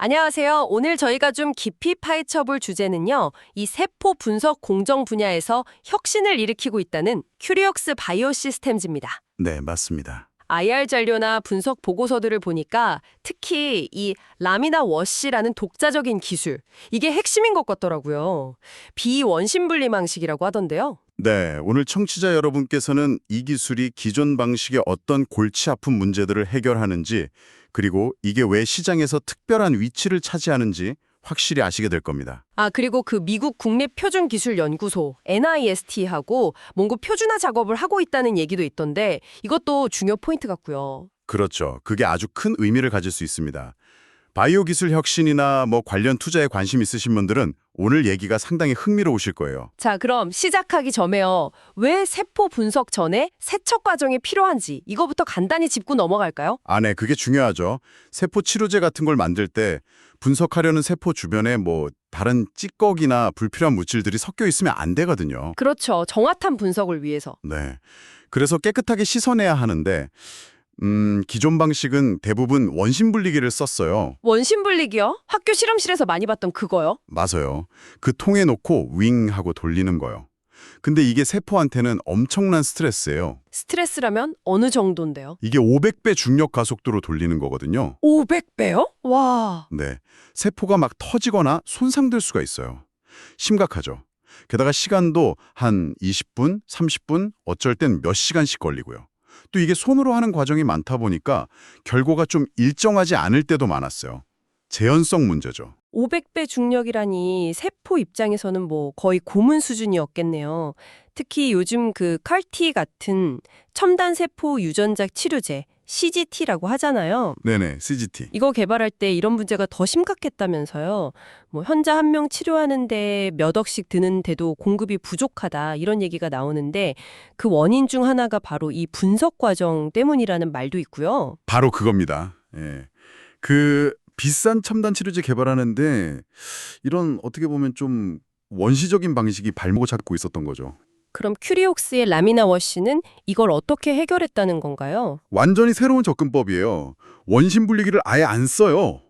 안녕하세요. 오늘 저희가 좀 깊이 파헤쳐 볼 주제는요. 이 세포 분석 공정 분야에서 혁신을 일으키고 있다는 큐리옥스 바이오 시스템즈입니다. 네, 맞습니다. IR 잔료나 분석 보고서들을 보니까 특히 이 라미나 워시라는 독자적인 기술, 이게 핵심인 것 같더라고요. 비원심 분리 방식이라고 하던데요. 네, 오늘 청취자 여러분께서는 이 기술이 기존 방식의 어떤 골치 아픈 문제들을 해결하는지, 그리고 이게 왜 시장에서 특별한 위치를 차지하는지 확실히 아시게 될 겁니다. 아, 그리고 그 미국 국립표준 기술 연구소 NIST하고 뭔가 표준화 작업을 하고 있다는 얘기도 있던데 이것도 중요 포인트 같고요. 그렇죠. 그게 아주 큰 의미를 가질 수 있습니다. 바이오 기술 혁신이나 뭐 관련 투자에 관심 있으신 분들은 오늘 얘기가 상당히 흥미로우실 거예요. 자, 그럼 시작하기 전에요. 왜 세포 분석 전에 세척 과정이 필요한지 이거부터 간단히 짚고 넘어갈까요? 아, 네, 그게 중요하죠. 세포 치료제 같은 걸 만들 때 분석하려는 세포 주변에 뭐 다른 찌꺼기나 불필요한 물질들이 섞여 있으면 안 되거든요. 그렇죠. 정확한 분석을 위해서. 네. 그래서 깨끗하게 씻어내야 하는데 음, 기존 방식은 대부분 원심 분리기를 썼어요. 원심 분리기요? 학교 실험실에서 많이 봤던 그거요? 맞아요. 그 통에 놓고 윙 하고 돌리는 거요. 근데 이게 세포한테는 엄청난 스트레스예요. 스트레스라면 어느 정도인데요? 이게 500배 중력 가속도로 돌리는 거거든요. 500배요? 와. 네. 세포가 막 터지거나 손상될 수가 있어요. 심각하죠. 게다가 시간도 한 20분, 30분, 어쩔 땐 몇 시간씩 걸리고요. 또 이게 손으로 하는 과정이 많다 보니까 결과가 좀 일정하지 않을 때도 많았어요. 재현성 문제죠. 500배 중력이라니 세포 입장에서는 뭐 거의 고문 수준이었겠네요. 특히 요즘 그 칼티 같은 첨단 세포 유전자 치료제 CGT라고 하잖아요. 네네, CGT. 이거 개발할 때 이런 문제가 더 심각했다면서요. 뭐 환자 한 명 치료하는데 몇 억씩 드는데도 공급이 부족하다 이런 얘기가 나오는데 그 원인 중 하나가 바로 이 분석 과정 때문이라는 말도 있고요. 바로 그겁니다. 예. 그 비싼 첨단 치료제 개발하는데 이런 어떻게 보면 좀 원시적인 방식이 발목을 잡고 있었던 거죠. 그럼 큐리옥스의 라미나 워시는 이걸 어떻게 해결했다는 건가요? 완전히 새로운 접근법이에요. 원심 분리기를 아예 안 써요.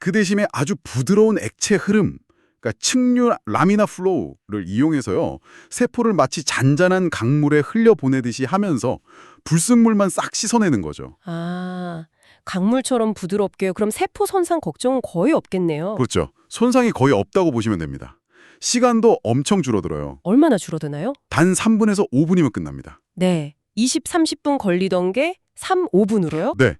그 대신에 아주 부드러운 액체 흐름, 그러니까 층류 라미나 플로우를 이용해서요. 세포를 마치 잔잔한 강물에 흘려 보내듯이 하면서 불순물만 싹 씻어내는 거죠. 아, 강물처럼 부드럽게요. 그럼 세포 손상 걱정은 거의 없겠네요. 그렇죠. 손상이 거의 없다고 보시면 됩니다. 시간도 엄청 줄어들어요. 얼마나 줄어드나요? 단 3분에서 5분이면 끝납니다. 네. 20, 30분 걸리던 게 3, 5분으로요? 네.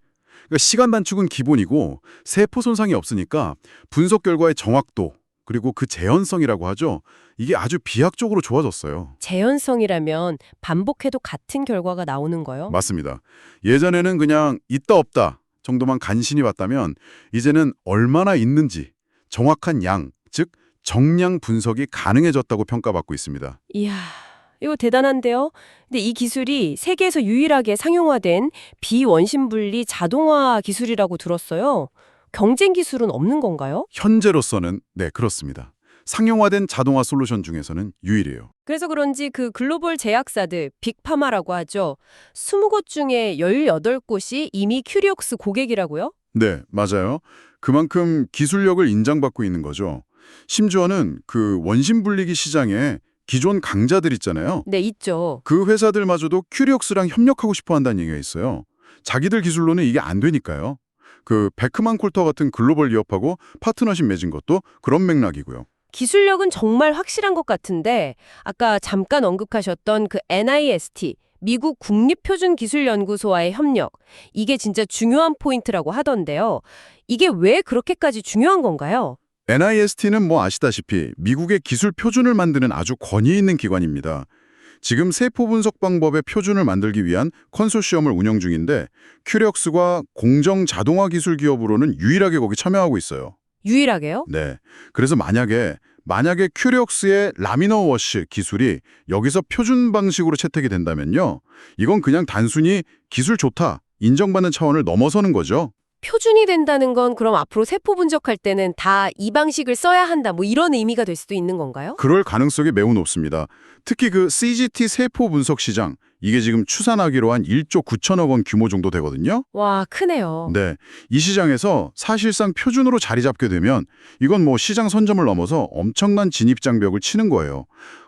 그러니까 시간 단축은 기본이고 세포 손상이 없으니까 분석 결과의 정확도 그리고 그 재현성이라고 하죠. 이게 아주 비약적으로 좋아졌어요. 재현성이라면 반복해도 같은 결과가 나오는 거요? 맞습니다. 예전에는 그냥 있다 없다 정도만 간신히 봤다면 이제는 얼마나 있는지 정확한 양, 즉 정량 분석이 가능해졌다고 평가받고 있습니다. 이야, 이거 대단한데요? 근데 이 기술이 세계에서 유일하게 상용화된 비원심 분리 자동화 기술이라고 들었어요. 경쟁 기술은 없는 건가요? 현재로서는 네, 그렇습니다. 상용화된 자동화 솔루션 중에서는 유일해요. 그래서 그런지 그 글로벌 제약사들 빅파마라고 하죠. 20곳 중에 18곳이 이미 큐리옥스 고객이라고요? 네, 맞아요. 그만큼 기술력을 인정받고 있는 거죠. 심지어는 그 원심 분리기 시장에 기존 강자들 있잖아요. 네, 있죠. 그 회사들마저도 큐리옥스랑 협력하고 싶어 한다는 얘기가 있어요. 자기들 기술로는 이게 안 되니까요. 그 베크만 콜터 같은 글로벌 기업하고 파트너십 맺은 것도 그런 맥락이고요. 기술력은 정말 확실한 것 같은데 아까 잠깐 언급하셨던 그 NIST 미국 국립표준기술연구소와의 협력 이게 진짜 중요한 포인트라고 하던데요. 이게 왜 그렇게까지 중요한 건가요? NIST는 뭐 아시다시피 미국의 기술 표준을 만드는 아주 권위 있는 기관입니다. 지금 세포 분석 방법의 표준을 만들기 위한 컨소시엄을 운영 중인데 큐리옥스가 공정 자동화 기술 기업으로는 유일하게 거기 참여하고 있어요. 유일하게요? 네. 그래서 만약에 만약에 큐리옥스의 라미너 워시 기술이 여기서 표준 방식으로 채택이 된다면요. 이건 그냥 단순히 기술 좋다, 인정받는 차원을 넘어서는 거죠. 표준이 된다는 건 그럼 앞으로 세포 분석할 때는 다 이 방식을 써야 한다. 뭐 이런 의미가 될 수도 있는 건가요? 그럴 가능성이 매우 높습니다. 특히 그 CGT 세포 분석 시장 이게 지금 추산하기로 한 1조 9천억 원 규모 정도 되거든요. 와, 크네요. 네. 이 시장에서 사실상 표준으로 자리 잡게 되면 이건 뭐 시장 선점을 넘어서 엄청난 진입 장벽을 치는 거예요.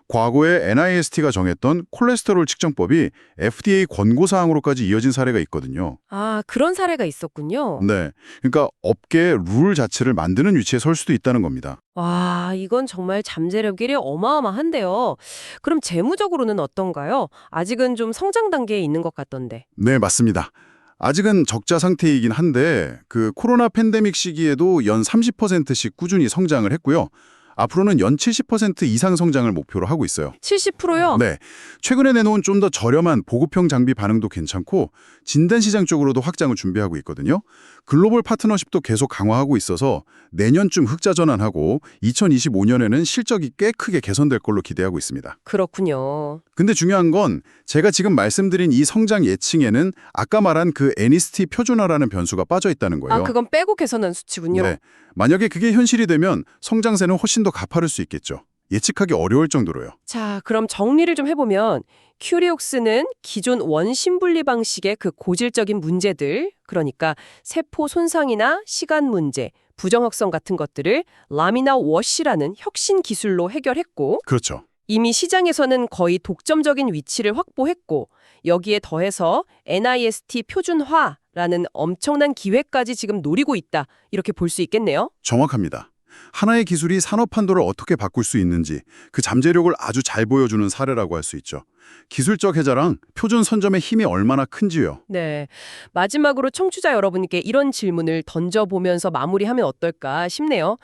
과거에 NIST가 정했던 콜레스테롤 측정법이 FDA 권고 사항으로까지 이어진 사례가 있거든요. 아, 그런 사례가 있었군요. 네. 그러니까 업계의 룰 자체를 만드는 위치에 설 수도 있다는 겁니다. 와, 이건 정말 잠재력이 어마어마한데요. 그럼 재무적으로는 어떤가요? 아직은 좀 성장 단계에 있는 것 같던데. 네, 맞습니다. 아직은 적자 상태이긴 한데 그 코로나 팬데믹 시기에도 연 30%씩 꾸준히 성장을 했고요. 앞으로는 연 70% 이상 성장을 목표로 하고 있어요. 70%요? 네. 최근에 내놓은 좀 더 저렴한 보급형 장비 반응도 괜찮고 진단 시장 쪽으로도 확장을 준비하고 있거든요. 글로벌 파트너십도 계속 강화하고 있어서 내년쯤 흑자 전환하고 2025년에는 실적이 꽤 크게 개선될 걸로 기대하고 있습니다. 그렇군요. 근데 중요한 건 제가 지금 말씀드린 이 성장 예측에는 아까 말한 그 NEST 표준화라는 변수가 빠져 있다는 거예요. 아, 그건 빼고 개선한 수치군요. 네. 만약에 그게 현실이 되면 성장세는 훨씬 더 가파를 수 있겠죠. 예측하기 어려울 정도로요. 자, 그럼 정리를 좀 해보면 큐리옥스는 기존 원심 분리 방식의 그 고질적인 문제들, 그러니까 세포 손상이나 시간 문제, 부정확성 같은 것들을 라미나 워시라는 혁신 기술로 해결했고 그렇죠. 이미 시장에서는 거의 독점적인 위치를 확보했고 여기에 더해서 NIST 표준화라는 엄청난 기회까지 지금 노리고 있다. 이렇게 볼 수 있겠네요. 정확합니다. 하나의 기술이 산업 판도를 어떻게 바꿀 수 있는지 그 잠재력을 아주 잘 보여주는 사례라고 할 수 있죠. 기술적 해자랑 표준 선점의 힘이 얼마나 큰지요. 네. 마지막으로 청취자 여러분께 이런 질문을 던져보면서 마무리하면 어떨까 싶네요.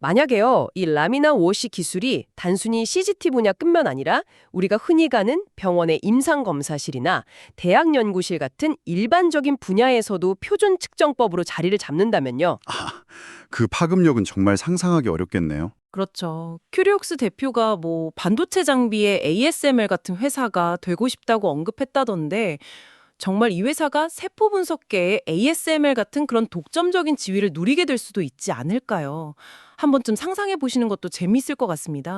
만약에요, 이 라미나 워시 기술이 단순히 CGT 분야 뿐만 아니라 우리가 흔히 가는 병원의 임상검사실이나 대학 연구실 같은 일반적인 분야에서도 표준 측정법으로 자리를 잡는다면요. 그 파급력은 정말 상상하기 어렵겠네요. 그렇죠. 큐리옥스 대표가 뭐 반도체 장비의 ASML 같은 회사가 되고 싶다고 언급했다던데 정말 이 회사가 세포 분석계의 ASML 같은 그런 독점적인 지위를 누리게 될 수도 있지 않을까요? 한 번쯤 상상해 보시는 것도 재미있을 것 같습니다.